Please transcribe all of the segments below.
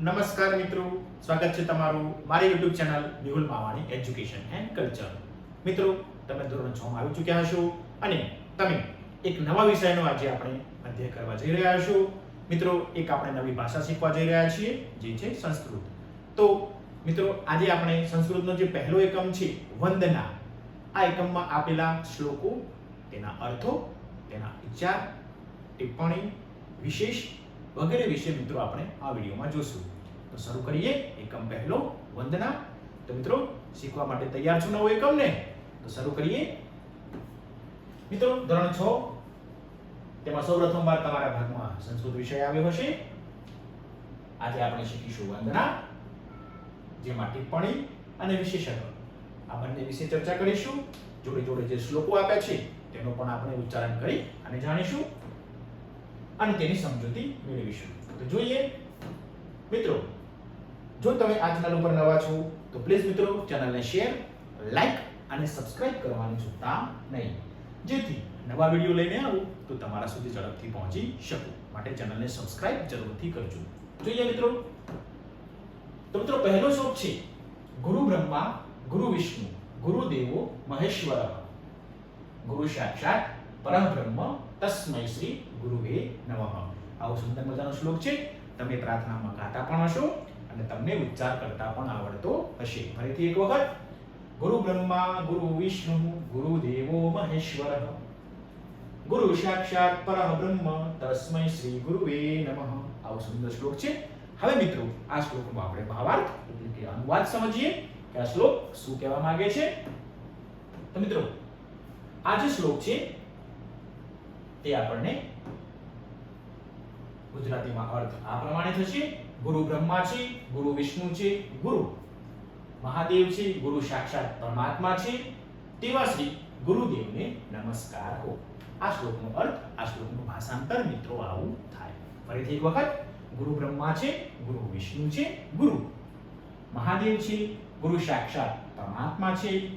નમસ્કાર મિત્રો, સ્વાગત છે તમારું મારી YouTube channel Mehul Mavani education and culture મિત્રો, તમે ધોરણ 6 માં આવી ચૂક્યા હશો અને તમે એક નવા વિષયનો આજે આપણે અધ્યયન કરવા જઈ રહ્યા છો મિત્રો, એક આપણે નવી ભાષા શીખવા જઈ રહ્યા છીએ, જે છે સંસ્કૃત. તો, મિત્રો, આજે આપણે સંસ્કૃતનો જે પહેલો એકમ છે, વંદના, આ એકમમાં આપેલા શ્લોકો, તેના અર્થો, તેના વિચાર, ટિપ્પણી, વિશેષ વગેરે વિશે મિત્રો આપણે આ વિડીયોમાં જોશું. તો શરૂ કરીએ એકમ પહેલો, વંદના. તો મિત્રો, શીખવા માટે તૈયાર છો નવો એકમ ને તો શરૂ કરીએ. મિત્રો, ધોરણ 6 તેમાં સૌપ્રથમ વાર તમારા ભાગમાં સંસ્કૃત વિષય આવ્યો હશે. આજે આપણે શીખીશું વંદના, જેમાં ટિપ્પણી અને વિશેષણ. આ બંને વિશે ચર્ચા કરીશું. જોડે જોડે જે શ્લોકો આપ્યા છે, તેનો પણ આપણે ઉચ્ચારણ કરી અને જાણીશું. અને તેની સમજૂતી મેળવીશું. તો જોઈએ, મિત્રો, જો તમે આ ચેનલ ઉપર નવા છો, તો પ્લીઝ મિત્રો ચેનલને શેર લાઈક અને સબસ્ક્રાઇબ કરવાનું ચૂકતા નહીં. જેથી નવા વીડિયો લઈને આવું, તો તમારા સુધી ઝડપથી પહોંચી શકું. માટે ચેનલને સબસ્ક્રાઇબ જરૂરથી કરજો. જોઈએ મિત્રો, તો મિત્રો, પહેલો શ્લોક છે, ગુરુ બ્રહ્મા, ગુરુ વિષ્ણુ, ગુરુ દેવો, મહેશ્વર. ગુરુ સાક્ષાત પરબ્રહ્મ તસ્મૈ શ્રી ગુરુવે નમઃ. આવો સુંદર મજાનો શ્લોક છે. તમે પ્રાર્થનામાં ગાતા પણ હશો અને તમને ઉચ્ચાર કરતા પણ આવડતો હશે. ફરીથી એક વખત. ગુરુ બ્રહ્મા, ગુરુ વિષ્ણુ, ગુરુ દેવો મહેશ્વર. ગુરુ સાક્ષાત પરબ્રહ્મ તસ્મૈ શ્રી ગુરુવે નમઃ. આવો સુંદર શ્લોક છે. હવે મિત્રો, આ શ્લોકનો આપણે ભાવાર્થ એટલે કે અનુવાદ સમજીએ કે આ શ્લોક શું કહેવા માંગે છે. તો મિત્રો, આ જે શ્લોક છે તે આપણને ગુજરાતીમાં અર્થ આ પ્રમાણે થશે. ગુરુ બ્રહ્મા છે, ગુરુ વિષ્ણુ છે, ગુરુ મહાદેવ છે, ગુરુ સાક્ષાત પરમાત્મા છે. તેવા શ્રી ગુરુદેવને નમસ્કાર હો. આ શ્લોકનો અર્થ, આ શ્લોકનું ભાષાંતર મિત્રો આવું થાય. ફરીથી એક વખત, ગુરુ બ્રહ્મા છે, ગુરુ વિષ્ણુ છે, ગુરુ મહાદેવ છે, ગુરુ સાક્ષાત પરમાત્મા છે.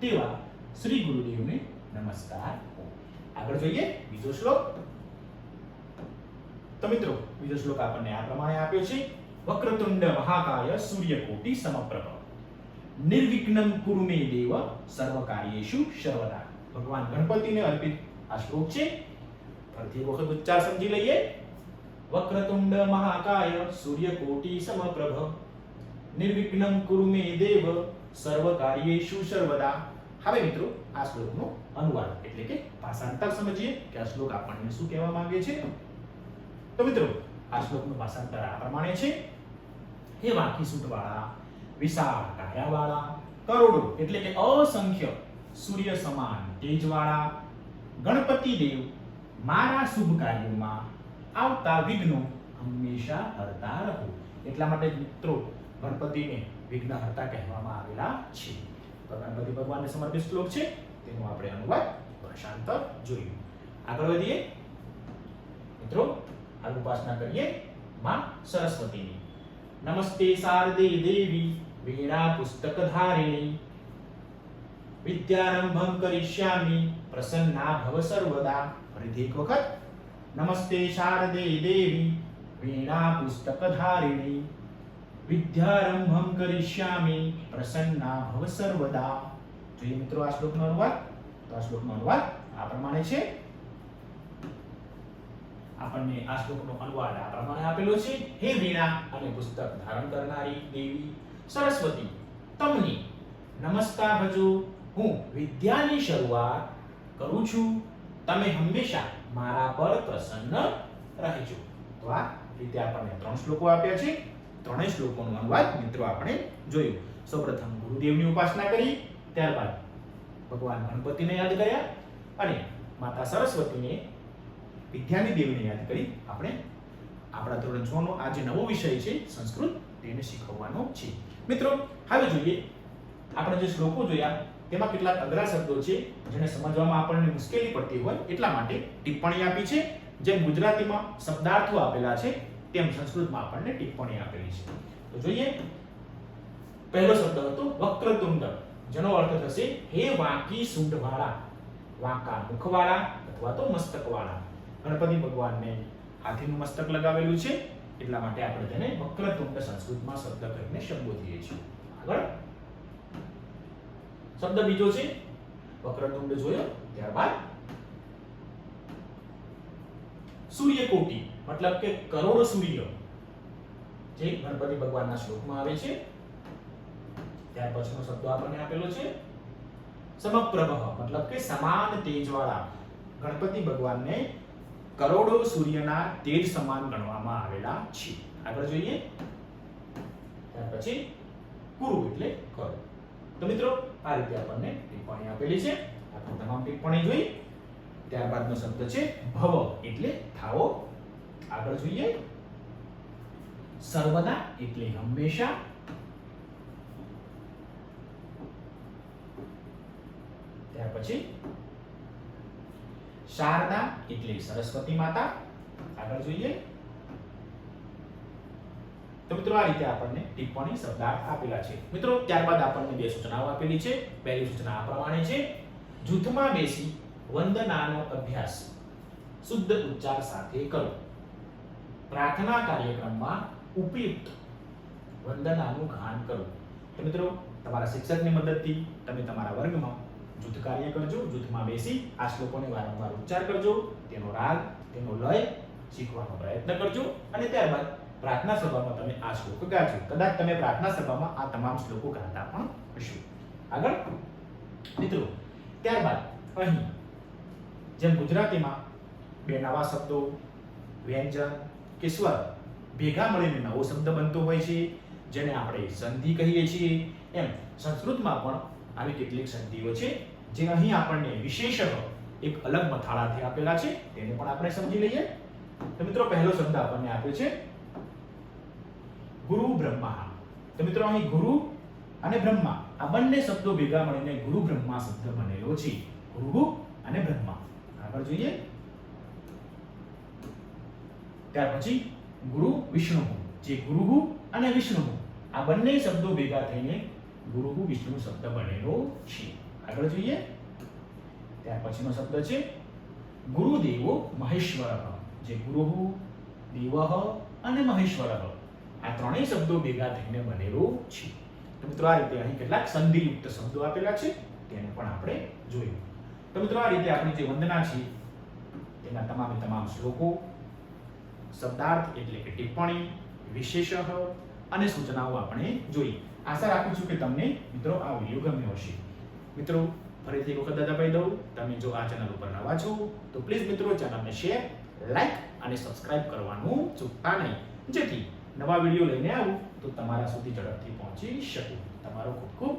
તેવા શ્રી ગુરુદેવને નમસ્કાર આગળ જોઈએ, બીજો શ્લોક. તો મિત્રો, બીજો શ્લોક આપણને આ પ્રમાણે આપ્યો છે. વક્રતુંડ મહાકાય સૂર્યકોટી સમપ્રભ. નિર્વિઘ્નમ કુરુ દેવ સર્વ સર્વદા ભગવાન ગણપતિને અર્પિત આ શ્લોક છે. ફરીથી વખત ઉચ્ચાર સમજી લઈએ. વક્રતુંડ મહાકાય સૂર્યકોટી સમપ્રભ. નિર્વિઘ્નમ કુરુ મે દેવ સર્વ કાર્યેષુ સર્વદા હવે મિત્રો, આ શ્લોકનો અનુવાદ એટલે કે ભાષાંતર સમજીએ કે આ શ્લોક આપણને શું કહેવા માંગે છે? તો મિત્રો, આ શ્લોકનું ભાષાંતર આ પ્રમાણે છે. હે વાંકી સૂટવાળા, વિશાળ કાયાવાળા કરોડો એટલે કે અસંખ્ય સૂર્ય સમાન તેજવાળા, ગણપતિ દેવ મારા શુભ કાર્યોમાં આવતા વિઘ્નો હંમેશા હરતા રહો. એટલા માટે મિત્રો, ગણપતિને વિઘ્ન હરતા કહેવામાં આવેલા છે. તો ગણપતિ ભગવાનને સમર્પિત શ્લોક છે, તેનો આપણે અનુવાદ ભાષાંતર જોયું આગળ વધીએ. મિત્રો, હાલ ઉપાસના કરીએ માં સરસ્વતીની. નમસ્તે શારદે દેવી વીણા પુસ્તક ધારિણી વિદ્યારંભમ કરિષ્યામિ, પ્રસન્ના ભવ સર્વદા. ફરીથી એક વખત. નમસ્તે શારદે દેવી વીણા પુસ્તક ધારિણી વિદ્યારંભમ કરિષ્યામિ. પ્રસન્ના ભવ સર્વદા. જોઈએ મિત્રો આ શ્લોકનો અનુવાદ? તો આ શ્લોકનો અનુવાદ આ પ્રમાણે છે. આપણને આ શ્લોકનો અનુવાદ આ પ્રમાણે આપેલો છે. હે વીણા અને પુસ્તક ધારણ કરનારી દેવી સરસ્વતી, તમને નમસ્કાર ભજો. હું વિદ્યાની શરૂઆત કરું છું. તમે હંમેશા મારા પર પ્રસન્ન રહેજો. તો આ રીતે આપણને ત્રણ શ્લોકો આપ્યા છે. ત્રણેય શ્લોકોનો અનુવાદ મિત્રો આપણે જોયું. સૌપ્રથમ ગુરુદેવની ઉપાસના કરી, ત્યારબાદ ભગવાન ગણપતિને યાદ કર્યા અને માતા સરસ્વતીને વિદ્યાની દેવીને યાદ કરી. આપણે આપણા ધોરણ 6 નો આ જે નવો વિષય છે, સંસ્કૃત, તેને શીખવવાનો છે. મિત્રો, હવે જોઈએ, આપણે જે શ્લોકો જોયા, તેમાં કેટલાક અઘરા શબ્દો છે, જેને સમજવામાં આપણને મુશ્કેલી પડતી હોય એટલા માટે ટિપ્પણી આપી છે, જેમ ગુજરાતીમાં શબ્દાર્થો આપેલા છે તેમ સંસ્કૃતમાં આપણને ટિપ્પણી આપેલી છે. તો જોઈએ, પહેલો શબ્દ હતો વક્રતુંડ. જેનો અર્થ થશે, હે વાંકી સૂંઢવાળા. વાંકા મુખવાળા અથવા તો મસ્તકવાળા. ગણપતિ ભગવાનને હાથીનું મસ્તક લગાવેલું છે. એટલા માટે આપણે તેને વક્રતુંડ સંસ્કૃતમાં શબ્દ કરીને સંબોધીએ છીએ. આગળ. શબ્દ બીજો છે, વક્રતુંડ જોયો, ત્યારબાદ. સૂર્યકોટી. મતલબ કે કરોડ સૂર્ય જે ગણપતિ ભગવાનના શ્લોકમાં આવે છે, ત્યાર પછીનો શબ્દ આપણને આપેલો છે, સમપ્રભ, મતલબ કે સમાન તેજવાળા. ગણપતિ ભગવાનને કરોડો સૂર્યના તેજ સમાન ગણવામાં આવેલા છે. આગળ જોઈએ. ત્યાર પછી કુરુ એટલે કરો તો મિત્રો, આ રીતે આપણને ટિપ્પણી આપેલી છે. આપણે તમામ ટિપ્પણી જોઈ. ત્યારબાદનો શબ્દ છે ભવ એટલે થાવો. આગળ જોઈએ. સર્વદા એટલે હંમેશા. ત્યાર પછી શારદા એટલે સરસ્વતી માતા. આગળ જોઈએ. તો મિત્રો આ રીતે આપણને ટિપ્પણી શબ્દાર્થ આપેલા છે. મિત્રો, ત્યારબાદ આપણને બે સૂચનાઓ આપેલી છે. પહેલી સૂચના આ પ્રમાણે છે. જૂથમાં બેસી વંદનાનો અભ્યાસ. શુદ્ધ ઉચ્ચાર સાથે કરો. પ્રાર્થના કાર્યક્રમમાં ઉપયુક્ત વંદનાનું ગાન કરો. તો મિત્રો, તમારા શિક્ષકની મદદથી તમે તમારા વર્ગમાં જૂથ કાર્ય કરજો, જૂથમાં બેસી આ શ્લોકોને વારંવાર ઉચ્ચાર કરજો. તેનો રાગ, તેનો લય શીખવાનો પ્રયત્ન કરજો અને ત્યારબાદ પ્રાર્થના સભામાં તમે આ શ્લોક ગાજો. કદાચ તમે પ્રાર્થના સભામાં આ તમામ શ્લોકો ગાતા પણ હશો. આગળ, મિત્રો, ત્યારબાદ અહીં જેમ ગુજરાતીમાં બે નવા શબ્દો, વ્યંજન કે સ્વર ભેગા મળીને નવો શબ્દ બનતો હોય છે, જેને આપણે સંધિ કહીએ છીએ. એમ સંસ્કૃતમાં પણ આવી કેટલીક સંધિઓ છે, જે અહીં આપણને વિશેષ એક અલગ મથાળાથી આપેલા છે. તેને પણ આપણે સમજી લઈએ. તો મિત્રો, પહેલો શબ્દ આપણને આપ્યો છે ગુરુ બ્રહ્મા. તો મિત્રો, અહીં ગુરુ અને બ્રહ્મા, આ બંને શબ્દો ભેગા મળીને ગુરુ બ્રહ્મા શબ્દ બનેલો છે. ગુરુ અને બ્રહ્મા. આગળ જોઈએ. ત્યાર પછી ગુરુ વિષ્ણુ જે ગુરુ અને વિષ્ણુ આ બંને શબ્દો ભેગા થઈને ગુરુ વિષ્ણુ શબ્દ બનેલો છે. આગળ જોઈએ. ત્યાર પછીનો શબ્દ છે ગુરુદેવો મહેશ્વર, જે ગુરુ દેવ અને મહેશ્વર, આ ત્રણેય શબ્દો ભેગા થઈને બનેલો છે. તો મિત્રો, આ રીતે અહીં કેટલાક સંધિયુક્ત શબ્દો આપેલા છે, તેને પણ આપણે જોયું. તો મિત્રો, આ રીતે આપણી જે વંદના છે, તેના તમામે તમામ શ્લોકો શબ્દાર્થ એટલે કે ટિપ્પણી વિશેષ અને સૂચનાઓ આપણે જોઈ. આશા રાખું છું કે તમને મિત્રો આ વીડિયો ગમ્યો હશે. મિત્રો, ફરીથી એક વખત દાદા દઉં. તમે જો આ ચેનલ ઉપર નવા છો, તો પ્લીઝ મિત્રો ચેનલને શેર, લાઈક અને સબસ્ક્રાઇબ કરવાનું ચૂકતા નહીં. જેથી નવા વીડિયો લઈને આવું, તો તમારા સુધી ઝડપથી પહોંચી શકું. તમારો ખૂબ ખૂબ